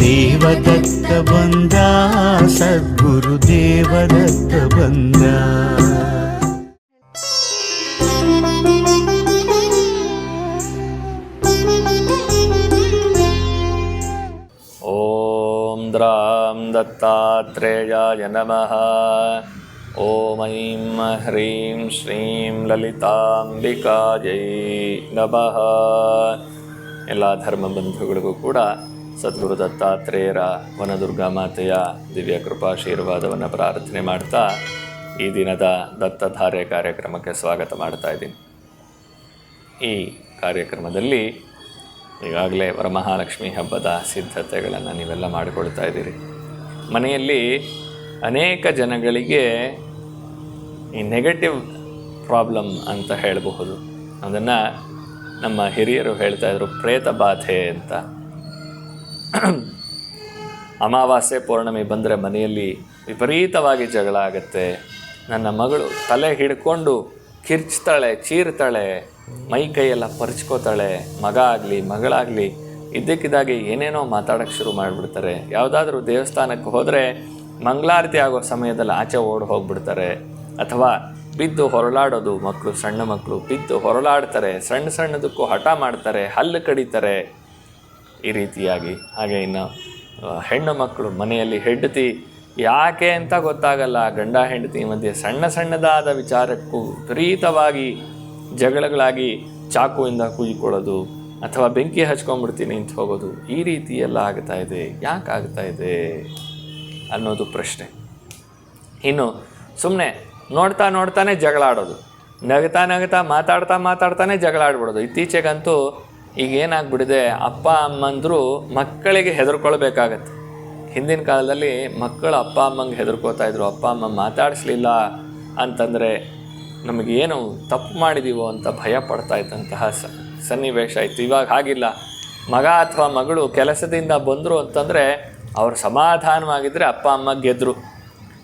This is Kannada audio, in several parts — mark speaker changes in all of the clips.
Speaker 1: ದೇವದತ್ತ ಬಂದ ಸದ್ಗುರು ದೇವದತ್ತ ಬಂದ
Speaker 2: ॐ द्रां दत्तात्रेयाय नमः ॐ ऐं ह्रीं श्रीं ಲಲಿತಾಂಬಿಕಾಯೈ ನಮಃ ಎಲ್ಲ ಧರ್ಮ ಬಂಧುಗಳಿಗೂ ಕೂಡ ಸದ್ಗುರು ದತ್ತಾತ್ರೇಯರ ವನದುರ್ಗಾ ಮಾತೆಯ ದಿವ್ಯ ಕೃಪಾಶೀರ್ವಾದವನ್ನು ಪ್ರಾರ್ಥನೆ ಮಾಡ್ತಾ ಈ ದಿನದ ದತ್ತಧಾರೆ ಕಾರ್ಯಕ್ರಮಕ್ಕೆ ಸ್ವಾಗತ ಮಾಡ್ತಾ ಇದ್ದೀನಿ. ಈ ಕಾರ್ಯಕ್ರಮದಲ್ಲಿ ಈಗಾಗಲೇ ವರಮಹಾಲಕ್ಷ್ಮಿ ಹಬ್ಬದ ಸಿದ್ಧತೆಗಳನ್ನು ನೀವೆಲ್ಲ ಮಾಡಿಕೊಳ್ತಾ ಇದ್ದೀರಿ. ಮನೆಯಲ್ಲಿ ಅನೇಕ ಜನಗಳಿಗೆ ಈ ನೆಗೆಟಿವ್ ಪ್ರಾಬ್ಲಮ್ ಅಂತ ಹೇಳಬಹುದು. ಅದನ್ನು ನಮ್ಮ ಹಿರಿಯರು ಹೇಳ್ತಾಯಿದ್ರು ಪ್ರೇತ ಬಾಧೆ ಅಂತ. ಅಮಾವಾಸ್ಯೆ ಪೌರ್ಣಮಿ ಬಂದರೆ ಮನೆಯಲ್ಲಿ ವಿಪರೀತವಾಗಿ ಜಗಳ ಆಗುತ್ತೆ. ನನ್ನ ಮಗಳು ತಲೆ ಹಿಡ್ಕೊಂಡು ಕಿರ್ಚ್ತಾಳೆ, ಚೀರ್ತಾಳೆ, ಮೈ ಕೈಯೆಲ್ಲ ಪರ್ಚ್ಕೋತಾಳೆ, ಮಗ ಆಗಲಿ, ಮಗಳಾಗಲಿ, ಇದ್ದಕ್ಕಿದ್ದಾಗಿ ಏನೇನೋ ಮಾತಾಡೋಕ್ಕೆ ಶುರು ಮಾಡಿಬಿಡ್ತಾರೆ. ಯಾವುದಾದ್ರೂ ದೇವಸ್ಥಾನಕ್ಕೆ ಹೋದರೆ ಮಂಗಳಾರತಿ ಆಗೋ ಸಮಯದಲ್ಲಿ ಆಚೆ ಓಡಿ ಹೋಗ್ಬಿಡ್ತಾರೆ. ಅಥವಾ ಬಿದ್ದು ಹೊರಳಾಡೋದು ಮಕ್ಕಳು, ಸಣ್ಣ ಮಕ್ಕಳು, ಬಿದ್ದು ಹೊರಳಾಡ್ತಾರೆ, ಸಣ್ಣ ಸಣ್ಣದಕ್ಕೂ ಹಠ ಮಾಡ್ತಾರೆ, ಹಲ್ಲು ಕಡಿತಾರೆ. ಈ ರೀತಿಯಾಗಿ. ಹಾಗೆ ಇನ್ನು ಹೆಣ್ಣು ಮಕ್ಕಳು, ಮನೆಯಲ್ಲಿ ಹೆಂಡತಿ ಯಾಕೆ ಅಂತ ಗೊತ್ತಾಗಲ್ಲ. ಗಂಡ ಹೆಂಡತಿ ಮಧ್ಯೆ ಸಣ್ಣ ಸಣ್ಣದಾದ ವಿಚಾರಕ್ಕೂ ವಿಪರೀತವಾಗಿ ಜಗಳಗಳಾಗಿ ಚಾಕುವಿಂದ ಕುಯ್ಕೊಳ್ಳೋದು ಅಥವಾ ಬೆಂಕಿ ಹಚ್ಕೊಂಡ್ಬಿಡ್ತೀನಿ ಅಂತ ಹೋಗೋದು ಈ ರೀತಿ ಎಲ್ಲ ಆಗ್ತಾ ಇದೆ. ಯಾಕೆ ಆಗ್ತಾ ಇದೆ ಅನ್ನೋದು ಪ್ರಶ್ನೆ. ಇನ್ನು ಸುಮ್ಮನೆ ನೋಡ್ತಾ ನೋಡ್ತಾನೆ ಜಗಳ ಆಡೋದು ನಗತಾ ನಗ್ತಾ ಮಾತಾಡ್ತಾ ಮಾತಾಡ್ತಾನೆ ಜಗಳ ಆಡ್ಬಿಡೋದು ಇತ್ತೀಚೆಗಂತೂ ಈಗ ಏನಾಗ್ಬಿಟ್ಟಿದೆ, ಅಪ್ಪ, ಅಮ್ಮಂದ್ರು ಮಕ್ಕಳಿಗೆ ಹೆದರ್ಕೊಳ್ಬೇಕಾಗತ್ತೆ. ಹಿಂದಿನ ಕಾಲದಲ್ಲಿ ಮಕ್ಕಳು ಅಪ್ಪ, ಅಮ್ಮಂಗೆ ಹೆದರ್ಕೋತಾ ಇದ್ರು, ಅಪ್ಪ, ಅಮ್ಮ ಮಾತಾಡಿಸ್ಲಿಲ್ಲ ಅಂತಂದರೆ ನಮಗೇನು ತಪ್ಪು ಮಾಡಿದೀವೋ ಅಂತ ಭಯ ಪಡ್ತಾ ಇದ್ದಂತಹ ಸ, ಸನ್ನಿವೇಶ ಇತ್ತು ಇವಾಗ ಹಾಗಿಲ್ಲ. ಮಗ ಅಥವಾ ಮಗಳು ಕೆಲಸದಿಂದ ಬಂದರು ಅಂತಂದರೆ ಅವರು ಸಮಾಧಾನವಾಗಿದ್ದರೆ ಅಪ್ಪ, ಅಮ್ಮ ಗೆದ್ದರು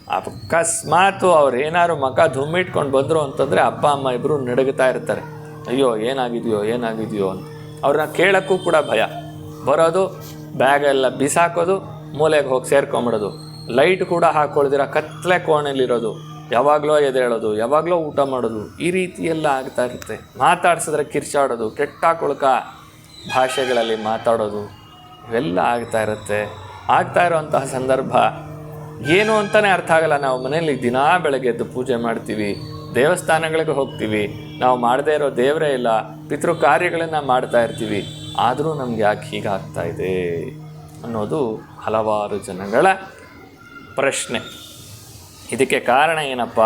Speaker 2: ಅಕಸ್ಮಾತು ಅವ್ರು ಏನಾದ್ರು ಮಗ ಧುಮ್ಮಿಟ್ಕೊಂಡು ಬಂದರು ಅಂತಂದರೆ ಅಪ್ಪ, ಅಮ್ಮ ಇಬ್ಬರು ನಡುಗುತ್ತಾ ಇರ್ತಾರೆ. ಅಯ್ಯೋ, ಏನಾಗಿದೆಯೋ ಏನಾಗಿದೆಯೋ ಅಂತ. ಅವ್ರನ್ನ ಕೇಳೋಕ್ಕೂ ಕೂಡ ಭಯ. ಬರೋದು ಬ್ಯಾಗೆಲ್ಲ ಬಿಸಾಕೋದು, ಮೂಲೆಗೆ ಹೋಗಿ ಸೇರ್ಕೊಂಬಿಡೋದು. ಲೈಟ್ ಕೂಡ ಹಾಕ್ಕೊಳ್ದಿರ ಕತ್ತಲೆ ಕೋಣೆಲಿರೋದು. ಯಾವಾಗಲೋ ಎದೇಳೋದು ಯಾವಾಗಲೋ ಊಟ ಮಾಡೋದು. ಈ ರೀತಿ ಎಲ್ಲ ಆಗ್ತಾ ಇರುತ್ತೆ. ಮಾತಾಡ್ಸಿದ್ರೆ ಕಿರ್ಚಾಡೋದು, ಕೆಟ್ಟ ಕೊಳಕ ಭಾಷೆಗಳಲ್ಲಿ ಮಾತಾಡೋದು. ಇವೆಲ್ಲ ಆಗ್ತಾ ಇರುತ್ತೆ. ಆಗ್ತಾ ಇರೋಂತಹ ಸಂದರ್ಭ ಏನು ಅಂತಲೇ ಅರ್ಥ ಆಗಲ್ಲ. ನಾವು ಮನೆಯಲ್ಲಿ ದಿನಾ ಬೆಳಗ್ಗೆ ಎದ್ದು ಪೂಜೆ ಮಾಡ್ತೀವಿ. ದೇವಸ್ಥಾನಗಳಿಗೆ ಹೋಗ್ತೀವಿ. ನಾವು ಮಾಡದೇ ಇರೋ ದೇವರೇ ಇಲ್ಲ. ಪಿತೃ ಕಾರ್ಯಗಳನ್ನು ಮಾಡ್ತಾ ಇರ್ತೀವಿ. ಆದರೂ ನಮ್ಗೆ ಯಾಕೆ ಹೀಗಾಗ್ತಾ ಇದೆ ಅನ್ನೋದು ಹಲವಾರು ಜನಗಳ ಪ್ರಶ್ನೆ. ಇದಕ್ಕೆ ಕಾರಣ ಏನಪ್ಪ?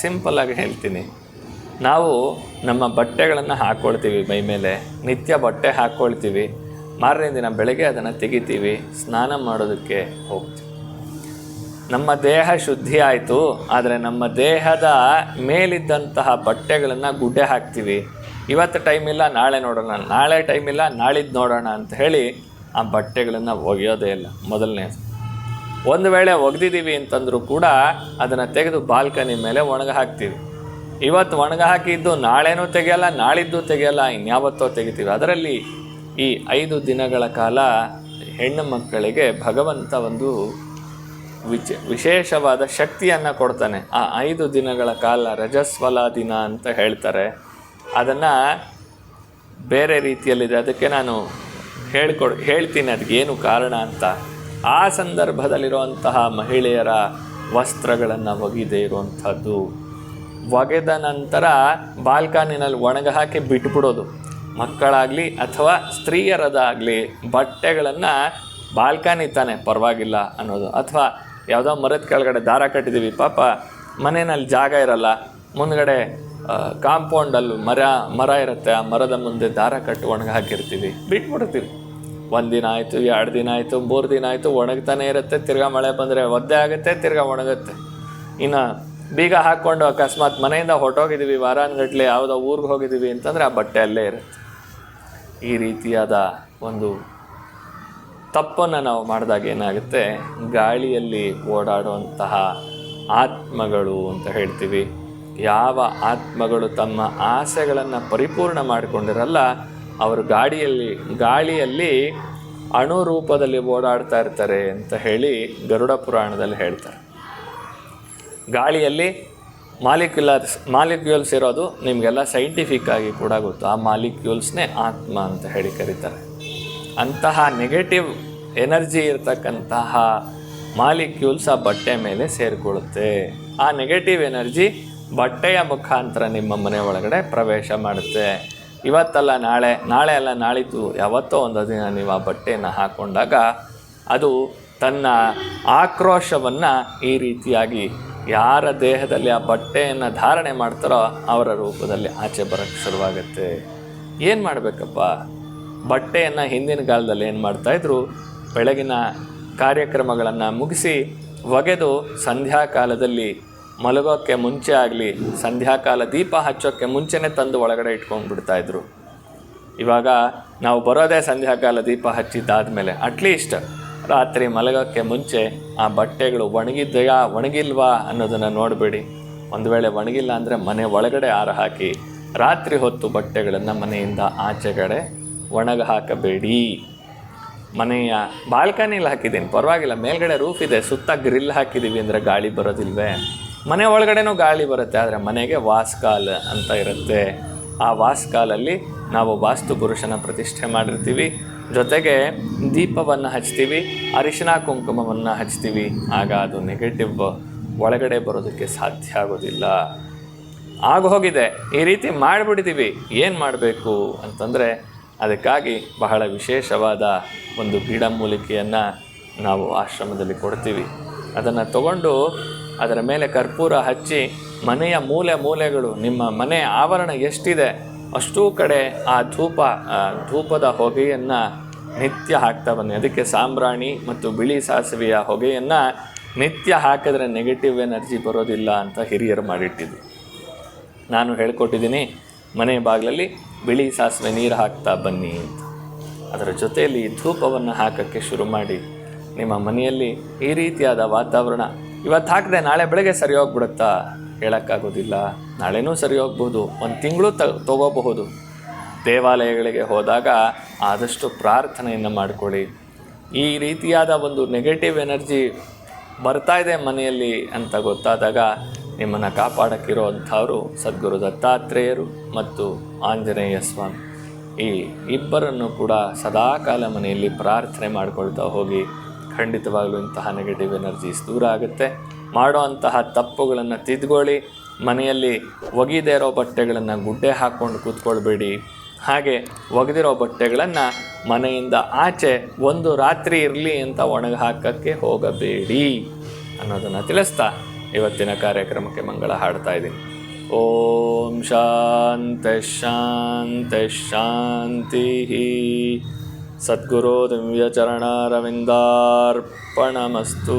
Speaker 2: ಸಿಂಪಲ್ಲಾಗಿ ಹೇಳ್ತೀನಿ. ನಾವು ನಮ್ಮ ಬಟ್ಟೆಗಳನ್ನು ಹಾಕ್ಕೊಳ್ತೀವಿ ಮೈ ಮೇಲೆ. ನಿತ್ಯ ಬಟ್ಟೆ ಹಾಕ್ಕೊಳ್ತೀವಿ ಮಾರನೇ ದಿನ ಬೆಳಗ್ಗೆ ಅದನ್ನು ತೆಗಿತೀವಿ. ಸ್ನಾನ ಮಾಡೋದಕ್ಕೆ ಹೋಗ್ತೀವಿ. ನಮ್ಮ ದೇಹ ಶುದ್ಧಿ ಆಯಿತು, ಆದರೆ ನಮ್ಮ ದೇಹದ ಮೇಲಿದ್ದಂತಹ ಬಟ್ಟೆಗಳನ್ನು ಗುಡ್ಡೆ ಹಾಕ್ತೀವಿ. ಇವತ್ತು ಟೈಮ್ ಇಲ್ಲ, ನಾಳೆ ನೋಡೋಣ. ನಾಳೆ ಟೈಮ್ ಇಲ್ಲ, ನಾಳಿದ್ದು ನೋಡೋಣ ಅಂತ ಹೇಳಿ ಆ ಬಟ್ಟೆಗಳನ್ನು ಒಗೆಯೋದೇ ಇಲ್ಲ. ಮೊದಲನೇ ಒಂದು ವೇಳೆ ಒಗೆದಿದ್ದೀವಿ ಅಂತಂದರೂ ಕೂಡ ಅದನ್ನು ತೆಗೆದು ಬಾಲ್ಕನಿ ಮೇಲೆ ಒಣಗ ಹಾಕ್ತೀವಿ. ಇವತ್ತು ಒಣಗ ಹಾಕಿದ್ದು ನಾಳೆನೂ ತೆಗೆಯಲ್ಲ, ನಾಳಿದ್ದು ತೆಗೆಯಲ್ಲ, ಇನ್ಯಾವತ್ತೋ ತೆಗಿತೀವಿ. ಅದರಲ್ಲಿ ಈ ಐದು ದಿನಗಳ ಕಾಲ ಹೆಣ್ಣು ಮಕ್ಕಳಿಗೆ ಭಗವಂತ ಒಂದು ವಿಚ ವಿಶೇಷವಾದ ಶಕ್ತಿಯನ್ನು ಕೊಡ್ತಾನೆ. ಆ ಐದು ದಿನಗಳ ಕಾಲ ರಜಸ್ವಲ ದಿನ ಅಂತ ಹೇಳ್ತಾರೆ. ಅದನ್ನು ಬೇರೆ ರೀತಿಯಲ್ಲಿದೆ. ಅದಕ್ಕೆ ನಾನು ಹೇಳ್ಕೊಡ್ ಹೇಳ್ತೀನಿ ಅದಕ್ಕೆ ಏನು ಕಾರಣ ಅಂತ. ಆ ಸಂದರ್ಭದಲ್ಲಿರುವಂತಹ ಮಹಿಳೆಯರ ವಸ್ತ್ರಗಳನ್ನು ಒಗೆದೇ ಇರುವಂಥದ್ದು. ಒಗೆದ ನಂತರ ಬಾಲ್ಕಾನಿನಲ್ಲಿ ಒಣಗ ಹಾಕಿ ಬಿಟ್ಬಿಡೋದು. ಮಕ್ಕಳಾಗಲಿ ಅಥವಾ ಸ್ತ್ರೀಯರದಾಗಲಿ ಬಟ್ಟೆಗಳನ್ನು ಬಾಲ್ಕಾನಿ ತಾನೆ ಪರವಾಗಿಲ್ಲ ಅನ್ನೋದು. ಅಥವಾ ಯಾವುದೋ ಮರದ ಕೆಳಗಡೆ ದಾರ ಕಟ್ಟಿದ್ದೀವಿ. ಪಾಪ, ಮನೆಯಲ್ಲಿ ಜಾಗ ಇರಲ್ಲ. ಮುಂದ್ಗಡೆ ಕಾಂಪೌಂಡಲ್ಲಿ ಮರ ಮರ ಇರುತ್ತೆ. ಆ ಮರದ ಮುಂದೆ ದಾರ ಕಟ್ಟು ಒಣಗಿ ಹಾಕಿರ್ತೀವಿ. ಬಿಟ್ಬಿಡ್ತೀವಿ. ದಿನ ಆಯಿತು, ಎರಡು ದಿನ ಆಯಿತು, ಮೂರು ದಿನ ಆಯಿತು, ಒಣಗ್ತಾನೆ ಇರುತ್ತೆ. ತಿರ್ಗಾ ಮಳೆ ಬಂದರೆ ಒದ್ದೆ ಆಗುತ್ತೆ, ತಿರ್ಗಾ ಒಣಗುತ್ತೆ. ಇನ್ನು ಬೀಗ ಹಾಕ್ಕೊಂಡು ಅಕಸ್ಮಾತ್ ಮನೆಯಿಂದ ಹೊಟ್ಟೋಗಿದ್ದೀವಿ ವಾರಾನ್ಗಟ್ಲೆ ಯಾವುದೋ ಊರಿಗೆ ಹೋಗಿದ್ದೀವಿ ಅಂತಂದರೆ ಆ ಬಟ್ಟೆ ಅಲ್ಲೇ ಇರುತ್ತೆ. ಈ ರೀತಿಯಾದ ಒಂದು ತಪ್ಪನ್ನು ನಾವು ಮಾಡಿದಾಗ ಏನಾಗುತ್ತೆ? ಗಾಳಿಯಲ್ಲಿ ಓಡಾಡುವಂತಹ ಆತ್ಮಗಳು ಅಂತ ಹೇಳ್ತೀವಿ. ಯಾವ ಆತ್ಮಗಳು ತಮ್ಮ ಆಸೆಗಳನ್ನು ಪರಿಪೂರ್ಣ ಮಾಡಿಕೊಂಡಿರಲ್ಲ, ಅವರು ಗಾಡಿಯಲ್ಲಿ, ಗಾಳಿಯಲ್ಲಿ ಅಣು ರೂಪದಲ್ಲಿ ಓಡಾಡ್ತಾ ಇರ್ತಾರೆ ಅಂತ ಹೇಳಿ ಗರುಡ ಪುರಾಣದಲ್ಲಿ ಹೇಳ್ತಾರೆ. ಗಾಳಿಯಲ್ಲಿ ಮಾಲಿಕ್ಯುಲರ್ಸ್, ಮಾಲಿಕ್ಯೂಲ್ಸ್ ಇರೋದು ನಿಮಗೆಲ್ಲ ಸೈಂಟಿಫಿಕ್ ಆಗಿ ಕೂಡ ಗೊತ್ತು. ಆ ಮಾಲಿಕ್ಯೂಲ್ಸ್ನೇ ಆತ್ಮ ಅಂತ ಹೇಳಿ ಕರೀತಾರೆ. ಅಂತಹ ನೆಗೆಟಿವ್ ಎನರ್ಜಿ ಇರತಕ್ಕಂತಹ ಮಾಲಿಕ್ಯೂಲ್ಸ್ ಆ ಬಟ್ಟೆ ಮೇಲೆ ಸೇರಿಕೊಳ್ಳುತ್ತೆ. ಆ ನೆಗೆಟಿವ್ ಎನರ್ಜಿ ಬಟ್ಟೆಯ ಮುಖಾಂತರ ನಿಮ್ಮ ಮನೆ ಒಳಗಡೆ ಪ್ರವೇಶ ಮಾಡುತ್ತೆ. ಇವತ್ತಲ್ಲ ನಾಳೆ ನಾಳೆ ಅಲ್ಲ ನಾಳಿತು ಯಾವತ್ತೋ ಒಂದು ದಿನ ನೀವು ಆ ಬಟ್ಟೆಯನ್ನು ಹಾಕ್ಕೊಂಡಾಗ ಅದು ತನ್ನ ಆಕ್ರೋಶವನ್ನು ಈ ರೀತಿಯಾಗಿ ಯಾರ ದೇಹದಲ್ಲಿ ಆ ಬಟ್ಟೆಯನ್ನು ಧಾರಣೆ ಮಾಡ್ತಾರೋ ಅವರ ರೂಪದಲ್ಲಿ ಆಚೆ ಬರೋಕ್ಕೆ ಶುರುವಾಗುತ್ತೆ. ಏನು ಮಾಡಬೇಕಪ್ಪ? ಬಟ್ಟೆಯನ್ನು ಹಿಂದಿನ ಕಾಲದಲ್ಲಿ ಏನು ಮಾಡ್ತಾಯಿದ್ರು ಬೆಳಗಿನ ಕಾರ್ಯಕ್ರಮಗಳನ್ನು ಮುಗಿಸಿ ಒಗೆದು ಸಂಧ್ಯಾಕಾಲದಲ್ಲಿ ಮಲಗೋಕ್ಕೆ ಮುಂಚೆ ಆಗಲಿ, ಸಂಧ್ಯಾಕಾಲ ದೀಪ ಹಚ್ಚೋಕ್ಕೆ ಮುಂಚೆನೇ ತಂದು ಒಳಗಡೆ ಇಟ್ಕೊಂಡು ಬಿಡ್ತಾಯಿದ್ರು ಇವಾಗ ನಾವು ಬರೋದೇ ಸಂಧ್ಯಾಕಾಲ ದೀಪ ಹಚ್ಚಿದ್ದಾದಮೇಲೆ ಅಟ್ಲೀಸ್ಟ್ ರಾತ್ರಿ ಮಲಗೋಕ್ಕೆ ಮುಂಚೆ ಆ ಬಟ್ಟೆಗಳು ಒಣಗಿದ್ದೆಯಾ ಒಣಗಿಲ್ವಾ ಅನ್ನೋದನ್ನು ನೋಡಬೇಡಿ. ಒಂದು ವೇಳೆ ಒಣಗಿಲ್ಲ ಅಂದರೆ ಮನೆ ಒಳಗಡೆ ಆರ ಹಾಕಿ ರಾತ್ರಿ ಹೊತ್ತು ಬಟ್ಟೆಗಳನ್ನು ಮನೆಯಿಂದ ಆಚೆಗಡೆ ಒಣಗ ಹಾಕಬೇಡಿ ಮನೆಯ ಬಾಲ್ಕನಿಲಿ ಹಾಕಿದ್ದೀನಿ. ಪರವಾಗಿಲ್ಲ, ಮೇಲ್ಗಡೆ ರೂಫ್ ಇದೆ, ಸುತ್ತ ಗ್ರಿಲ್ ಹಾಕಿದ್ದೀವಿ ಅಂದರೆ ಗಾಳಿ ಬರೋದಿಲ್ವೇ? ಮನೆ ಒಳಗಡೆನೂ ಗಾಳಿ ಬರುತ್ತೆ, ಆದರೆ ಮನೆಗೆ ವಾಸ್ಕಾಲ್ ಅಂತ ಇರುತ್ತೆ. ಆ ವಾಸ್ಕಾಲಲ್ಲಿ ನಾವು ವಾಸ್ತು ಪುರುಷನ ಪ್ರತಿಷ್ಠೆ ಮಾಡಿರ್ತೀವಿ. ಜೊತೆಗೆ ದೀಪವನ್ನು ಹಚ್ತೀವಿ, ಅರಿಶಿನ ಕುಂಕುಮವನ್ನು ಹಚ್ತೀವಿ. ಆಗ ಅದು ನೆಗೆಟಿವ್ ಒಳಗಡೆ ಬರೋದಕ್ಕೆ ಸಾಧ್ಯ ಆಗೋದಿಲ್ಲ. ಆಗೋಗಿದೆ. ಈ ರೀತಿ ಮಾಡಿಬಿಡ್ತೀವಿ ಏನು ಮಾಡಬೇಕು ಅಂತಂದರೆ ಅದಕ್ಕಾಗಿ ಬಹಳ ವಿಶೇಷವಾದ ಒಂದು ಗಿಡಮೂಲಿಕೆಯನ್ನು ನಾವು ಆಶ್ರಮದಲ್ಲಿ ಕೊಡ್ತೀವಿ. ಅದನ್ನು ತಗೊಂಡು ಅದರ ಮೇಲೆ ಕರ್ಪೂರ ಹಚ್ಚಿ ಮನೆಯ ಮೂಲೆ ಮೂಲೆಗಳು, ನಿಮ್ಮ ಮನೆ ಆವರಣ ಎಷ್ಟಿದೆ ಅಷ್ಟೂ ಕಡೆ ಆ ಧೂಪ ಧೂಪದ ಹೊಗೆಯನ್ನು ನಿತ್ಯ ಹಾಕ್ತಾ ಬನ್ನಿ. ಅದಕ್ಕೆ ಸಾಂಬ್ರಾಣಿ ಮತ್ತು ಬಿಳಿ ಸಾಸಿವೆಯ ಹೊಗೆಯನ್ನು ನಿತ್ಯ ಹಾಕಿದ್ರೆ ನೆಗೆಟಿವ್ ಎನರ್ಜಿ ಬರೋದಿಲ್ಲ ಅಂತ ಹಿರಿಯರು ಮಾಡಿಟ್ಟಿದ್ದು ನಾನು ಹೇಳ್ಕೊಟ್ಟಿದ್ದೀನಿ, ಮನೆ ಬಾಗಿಲಲ್ಲಿ ಬಿಳಿ ಸಾಸಿವೆ ನೀರು ಹಾಕ್ತಾ ಬನ್ನಿ ಅಂತ. ಅದರ ಜೊತೆಯಲ್ಲಿ ಧೂಪವನ್ನು ಹಾಕೋಕ್ಕೆ ಶುರು ಮಾಡಿ. ನಿಮ್ಮ ಮನೆಯಲ್ಲಿ ಈ ರೀತಿಯಾದ ವಾತಾವರಣ ಇವತ್ತು ಹಾಕಿದೆ ನಾಳೆ ಬೆಳಗ್ಗೆ ಸರಿ ಹೋಗ್ಬಿಡುತ್ತಾ ಹೇಳೋಕ್ಕಾಗೋದಿಲ್ಲ. ನಾಳೆನೂ ಸರಿ ಹೋಗ್ಬೋದು ಒಂದು ತಿಂಗಳು ತ, ತಗೋಬಹುದು. ದೇವಾಲಯಗಳಿಗೆ ಹೋದಾಗ ಆದಷ್ಟು ಪ್ರಾರ್ಥನೆಯನ್ನು ಮಾಡಿಕೊಳ್ಳಿ. ಈ ರೀತಿಯಾದ ಒಂದು ನೆಗೆಟಿವ್ ಎನರ್ಜಿ ಬರ್ತಾ ಇದೆ ಮನೆಯಲ್ಲಿ ಅಂತ ಗೊತ್ತಾದಾಗ ನಿಮ್ಮನ್ನು ಕಾಪಾಡಕ್ಕಿರೋವಂಥವರು ಸದ್ಗುರು ದತ್ತಾತ್ರೇಯರು ಮತ್ತು ಆಂಜನೇಯ ಸ್ವಾಮಿ. ಈ ಇಬ್ಬರನ್ನು ಕೂಡ ಸದಾಕಾಲ ಮನೆಯಲ್ಲಿ ಪ್ರಾರ್ಥನೆ ಮಾಡಿಕೊಳ್ತಾ ಹೋಗಿ ಖಂಡಿತವಾಗಲೂ ಇಂತಹ ನೆಗೆಟಿವ್ ಎನರ್ಜೀಸ್ ದೂರ ಆಗುತ್ತೆ. ಮಾಡೋ ಅಂತಹ ತಪ್ಪುಗಳನ್ನು ತಿದ್ಕೊಳ್ಳಿ. ಮನೆಯಲ್ಲಿ ಒಗೆದೇ ಇರೋ ಬಟ್ಟೆಗಳನ್ನು ಗುಡ್ಡೆ ಹಾಕ್ಕೊಂಡು ಕೂತ್ಕೊಳ್ಬೇಡಿ. ಹಾಗೆ ಒಗೆದಿರೋ ಬಟ್ಟೆಗಳನ್ನು ಮನೆಯಿಂದ ಆಚೆ ಒಂದು ರಾತ್ರಿ ಇರಲಿ ಅಂತ ಒಣಗಿ ಹಾಕೋಕ್ಕೆ ಹೋಗಬೇಡಿ ಅನ್ನೋದನ್ನು ತಿಳಿಸ್ತಾ ಇವತ್ತಿನ ಕಾರ್ಯಕ್ರಮಕ್ಕೆ ಮಂಗಳ ಹಾಡ್ತಾ ಇದ್ದೀನಿ. ಓಂ ಶಾಂತ ಶಾಂತ ಶಾಂತಿ ಸದ್ಗುರು ದಿವ್ಯಚರಣಾರವಿಂದಾರ್ಪಣಮಸ್ತು